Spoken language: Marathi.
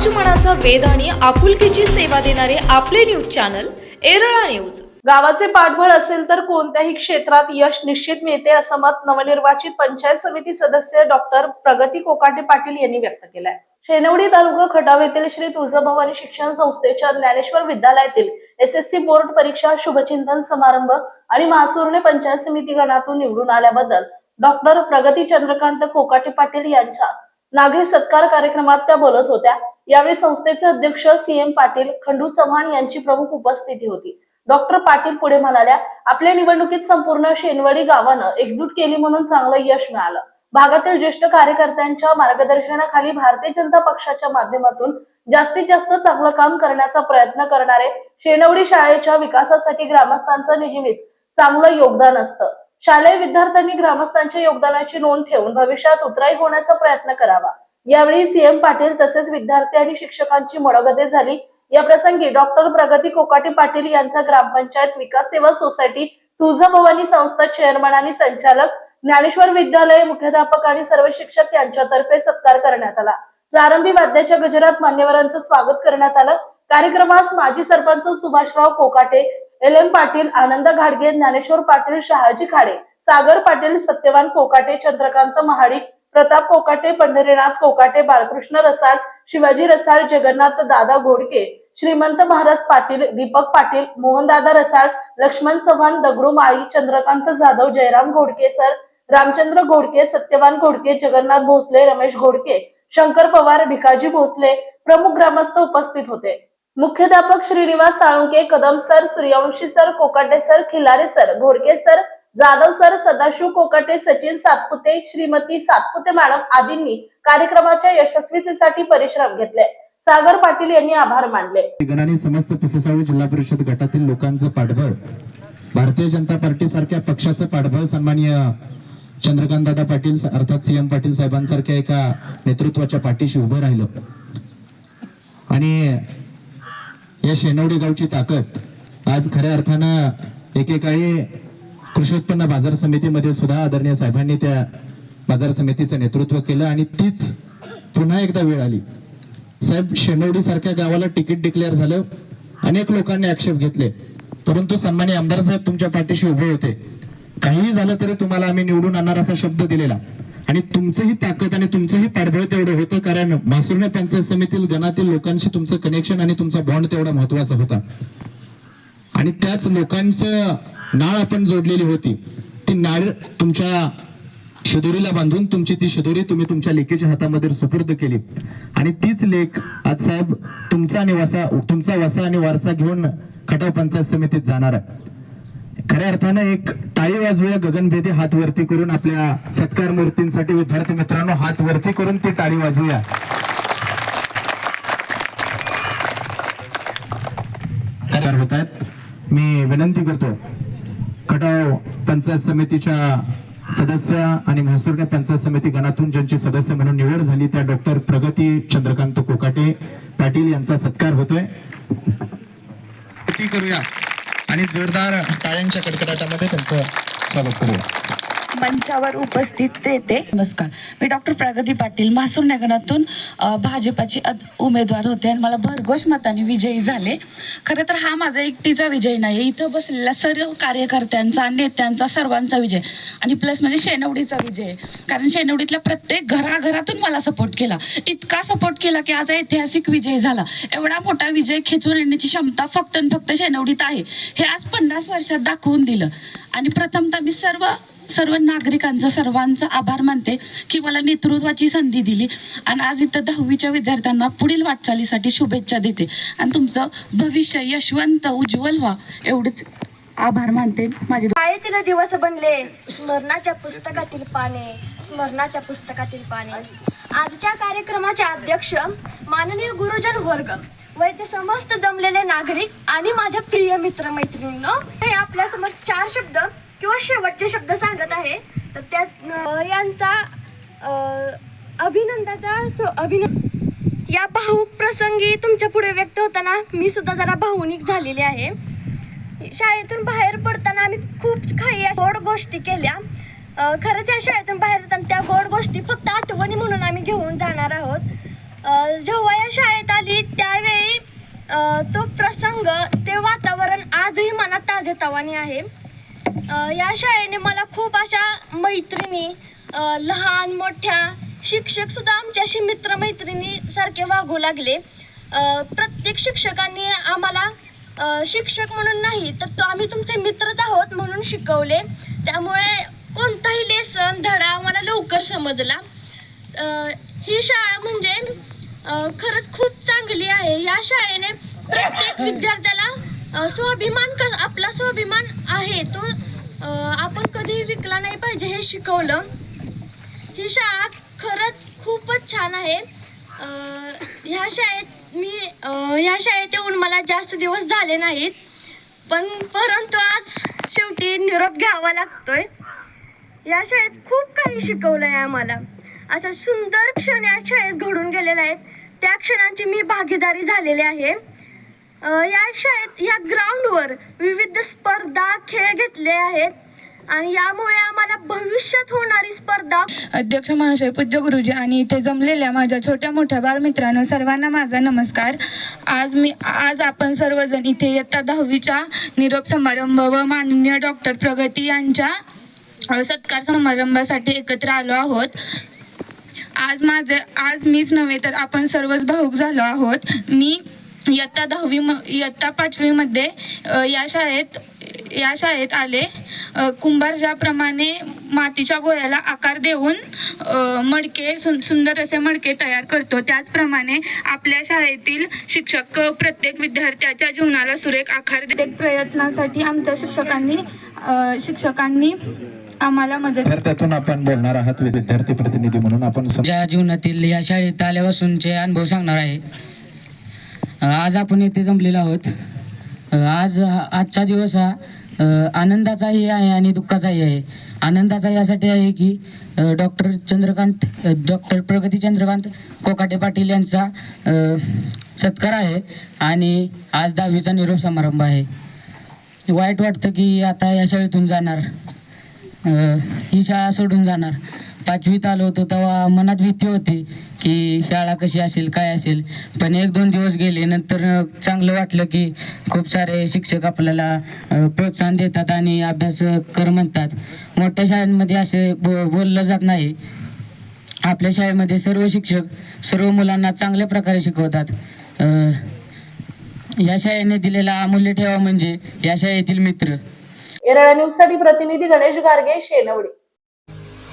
समाजमनाचा वेध आणि आपुलकीची सेवा देणारे आपले न्यूज चॅनल एरळा न्यूज गावाचे पाठबळ असेल तर कोणत्याही क्षेत्रात यश निश्चित मिळते असं मत नवनिर्वाचित पंचायत समिती सदस्य डॉक्टर प्रगती कोकाटे पाटील यांनी व्यक्त केलंय. शेनवडी तालुका खटाव येथील श्री तुळजाभवानी शिक्षण संस्थेच्या ज्ञानेश्वर विद्यालयातील एस एस सी बोर्ड परीक्षा शुभचिंतन समारंभ आणि महासुरने पंचायत समिती गणातून निवडून आल्याबद्दल डॉक्टर प्रगती चंद्रकांत कोकाटे पाटील यांच्या नागरी सत्कार कार्यक्रमात त्या बोलत होत्या. यावेळी संस्थेचे अध्यक्ष सी एम पाटील खंडू चव्हाण यांची प्रमुख उपस्थिती होती. डॉक्टर पाटील पुढे म्हणाल्या आपल्या निवडणुकीत संपूर्ण शेनवडी गावानं एकजूट केली म्हणून चांगलं यश मिळालं. भागातील ज्येष्ठ कार्यकर्त्यांच्या मार्गदर्शनाखाली भारतीय जनता पक्षाच्या माध्यमातून जास्तीत जास्त चांगलं काम करण्याचा प्रयत्न करणारे शेनवडी शाळेच्या विकासासाठी ग्रामस्थांचं नेहमीच चांगलं योगदान असतं. शालेय विद्यार्थ्यांनी ग्रामस्थांच्या योगदानाची नोंद ठेवून भविष्यात उतराई होण्याचा प्रयत्न करावा. यावेळी सीएम पाटील तसेच विद्यार्थी आणि शिक्षकांची मनोगते झाली. या प्रसंगी डॉक्टर प्रगती कोकाटे पाटील यांचा ग्रामपंचायत विकास सेवा सोसायटी तुळजाभवानी संस्था चेअरमन आणि संचालक ज्ञानेश्वर विद्यालय मुख्याध्यापक आणि सर्व शिक्षक यांच्यातर्फे सत्कार करण्यात आला. प्रारंभी वाद्याच्या गजरात मान्यवरांचं स्वागत करण्यात आलं. कार्यक्रमास माजी सरपंच सुभाषराव कोकाटे एल एम पाटील आनंद घाडगे ज्ञानेश्वर पाटील शहाजी खाडे सागर पाटील सत्यवान कोकाटे चंद्रकांत महाडिक प्रताप कोकाटे पंढरीनाथ कोकाटे बाळकृष्ण रसाळ शिवाजी रसाळ जगन्नाथ दादा घोडके श्रीमंत महाराज पाटील दीपक पाटील मोहनदादा रसाळ लक्ष्मण चव्हाण दगडू माळी चंद्रकांत जाधव जयराम घोडके सर रामचंद्र घोडके सत्यवान घोडके जगन्नाथ भोसले रमेश घोडके शंकर पवार भिकाजी भोसले प्रमुख ग्रामस्थ उपस्थित होते. मुख्याध्यापक Shrinivas Salunke Kadam sir Suryavanshi sir Kokate sir Khilare sir Ghodke sir Jadhav sir Sadashiv Kokate Sachin Satpute Shrimati Satpute madam आदींनी कार्यक्रमाच्या यशस्वीतेसाठी परिश्रम घेतले. सागर पाटील यांनी आभार मानले. गणाने समस्त पिसेसाळी जिल्हा परिषद गटातील लोकांचं पाठबळ भारतीय जनता पार्टी सारख्या पक्षाचं पाठबळ सन्माननीय चंद्रकांत दादा पाटील अर्थात सीएम पाटील साहेबांसारख्या एका नेतृत्वाच्या पाठीशी उभं राहिलं. आणि या शेनवडी गावची ताकद आज खऱ्या अर्थानं एकेकाळी कृषी उत्पन्न बाजार समितीमध्ये सुद्धा आदरणीय साहेबांनी त्या बाजार समितीचं नेतृत्व केलं आणि तीच पुन्हा एकदा वेळ आली. साहेब शेनवडी सारख्या गावाला तिकीट डिक्लेअर झालं. अनेक लोकांनी आक्षेप घेतले. परंतु सन्मान्य आमदार साहेब तुमच्या पाठीशी उभे होते. काहीही झालं तरी तुम्हाला आम्ही निवडून आणणार असा शब्द दिलेला. आणि तुमचंही ताकद आणि तुमचंही पाठबळ तेवढं होतं कारण मासुर्णे पंचायत समितीतील गणातील लोकांशी तुमचं कनेक्शन आणि तुमचा बॉन्ड तेवढा महत्त्वाचा होता. आणि त्याच लोकांचं नाळ आपण जोडलेली होती. ती नाळ तुमच्या शिदोरीला बांधून तुमची ती शिदोरी तुम्ही तुमच्या लेकीच्या हातामध्ये सुपूर्द केली. आणि तीच लेख आज साहेब तुमचा आणि वसा तुमचा वसा आणि वारसा घेऊन खटाव पंचायत समितीत जाणार आहे. खऱ्या अर्थानं एक टाळी वाजवूया गगनभेदी हात वरती करून आपल्या सत्कार मूर्तींसाठी. विद्यार्थी मित्रांनो हात वरती करून ती टाळी वाजवूया. होत आहेत मी विनंती करतो पंचायत समितीच्या सदस्य आणि म्हैसूरच्या पंचायत समिती गणातून ज्यांची सदस्य म्हणून निवड झाली त्या डॉक्टर प्रगती चंद्रकांत कोकाटे पाटील यांचा सत्कार होतोय. करूया. आणि जोरदार टाळ्यांच्या कडकडाटामध्ये त्यांचं स्वागत करूया. मंचावर उपस्थित येते नमस्कार. मी डॉक्टर प्रगती पाटील म्हासूर नगरातून भाजपाची उमेदवार होते आणि मला भरघोष मताने विजयी झाले. खरं तर हा माझा एकटीचा विजय नाही इथं बसलेल्या सर्व कार्यकर्त्यांचा नेत्यांचा सर्वांचा विजय आणि प्लस म्हणजे शेनवडीचा विजय. कारण शेनवडीतल्या प्रत्येक घराघरातून मला सपोर्ट केला. इतका सपोर्ट केला की आज ऐतिहासिक विजय झाला. एवढा मोठा विजय खेचून येण्याची क्षमता फक्त आणि फक्त शेनवडीत आहे. हे आज पन्नास वर्षात दाखवून दिलं. आणि प्रथमतः मी सर्व सर्व नागरिकांचा सर्वांचा आभार मानते की मला नेतृत्वाची संधी दिली. आणि आज इथं दहावीच्या विद्यार्थ्यांना पुढील वाटचालीसाठी शुभेच्छा देते. आणि तुमचं भविष्य यशवंत उज्ज्वल व्हा एवढंच आभार मानते माझे शाळेतील दिवस बनले स्मरणाच्या पुस्तकातील पाने स्मरणाच्या पुस्तकातील पाने. आजच्या कार्यक्रमाचे अध्यक्ष माननीय गुरुजन वर्ग व इथे समस्त जमलेले नागरिक आणि माझ्या प्रिय मित्र मैत्रिणींनो हे आपल्यासमोर चार शब्द किंवा शेवटचे शब्द सांगत आहे तर त्या यांचा अभिनंदाचा स- अभिनंद या भाऊक प्रसंगी तुमच्यापुढे व्यक्त होताना मी सुद्धा जरा भावनिक झालेली आहे. शाळेतून बाहेर पडताना आम्ही खूप काही गोड गोष्टी केल्या. खरंच या शाळेतून बाहेर जाताना त्या गोड गोष्टी फक्त आठवणी म्हणून आम्ही घेऊन जाणार आहोत. जेव्हा या शाळेत आली त्यावेळी तो प्रसंग ते वातावरण आजही मनात ताजेतवाने आहे. या शाळेने मला खूप अशा मैत्रिणी लहान मोठ्या शिक्षक सुद्धा आमच्याशी मित्रमैत्रिणी सारखे वागू लागले. प्रत्येक शिक्षकांनी आम्हाला शिक्षक म्हणून नाही तर तो आम्ही तुमचे मित्रच आहोत म्हणून शिकवले. त्यामुळे कोणताही लेसन धडा आम्हाला लवकर समजला. ही शाळा म्हणजे खरंच खूप चांगली आहे. या शाळेने प्रत्येक विद्यार्थ्याला स्वाभिमान कस आपला स्वाभिमान आहे तो आपण कधीही विकला नाही पाहिजे हे शिकवलं. ही शाळा खरंच खूपच छान आहे. ह्या शाळेत मी ह्या शाळेत येऊन मला जास्त दिवस झाले नाहीत पण परंतु आज शेवटी निरोप घ्यावा लागतोय. या शाळेत खूप काही शिकवलं आहे आम्हाला. असा सुंदर क्षण या शाळेत घडून गेलेला आहेत त्या क्षणांची मी भागीदारी झालेली आहे. या शाळेत या ग्राउंडवर विविध स्पर्धा खेळ घेतले आहेत. आणि यामुळे आम्हाला भविष्यात होणारी स्पर्धा अध्यक्ष महाशय पूज्य गुरुजी आणि इथे जमलेल्या माझ्या छोट्या मोठ्या बालमित्रांनो सर्वांना माझा नमस्कार. आज मी आज आपण सर्वजण इथे इयत्ता दहावीच्या निरोप समारंभ व माननीय डॉक्टर प्रगती यांच्या सत्कार समारंभासाठी एकत्र आलो आहोत. आज माझे आज मीच नव्हे तर आपण सर्वच भाऊक झालो आहोत. मी इयत्ता दहावी म इयत्ता पाचवीमध्ये या शाळेत या शाळेत आले. कुंभार ज्याप्रमाणे मातीच्या गोळ्याला आकार देऊन मडके सुं सुंदर असे मडके तयार करतो. त्याचप्रमाणे आपल्या शाळेतील शिक्षक प्रत्येक विद्यार्थ्याच्या जीवनाला सुरेख आकार प्रत्येक प्रयत्नासाठी आमच्या शिक्षकांनी शिक्षकांनी आम्हाला मदत आपण बोलणार आहात विद्यार्थी प्रतिनिधी म्हणून. आपण माझ्या जीवनातील या शाळेत आल्यापासूनचे अनुभव सांगणार आहे. आज आपण येथे जमलेलो आहोत. आज हा- आजचा दिवस हा आनंदाचाही आहे आणि दुःखाचाही आहे. आनंदाचा यासाठी आहे की डॉक्टर चंद्रकांत डॉक्टर प्रगती चंद्रकांत कोकाटे पाटील यांचा सत्कार आहे आणि आज दहावीचा निरोप समारंभ आहे. वाईट वाटतं की आता या शाळेतून जाणार. ही शाळा सोडून जाणार. पाचवीत आलो होतो तेव्हा मनात भीती होती की शाळा कशी असेल काय असेल. पण एक दोन दिवस गेले नंतर चांगलं वाटलं की खूप सारे शिक्षक आपल्याला प्रोत्साहन देतात आणि अभ्यास कर म्हणतात. मोठ्या शाळांमध्ये असे बो बोललं जात नाही. आपल्या शाळेमध्ये सर्व शिक्षक सर्व मुलांना चांगल्या प्रकारे शिकवतात. या शाळेने दिलेला अमूल्य ठेवा म्हणजे या शाळेतील मित्र. एरळा न्यूजसाठी प्रतिनिधी गणेश गार्गे शेनवडी.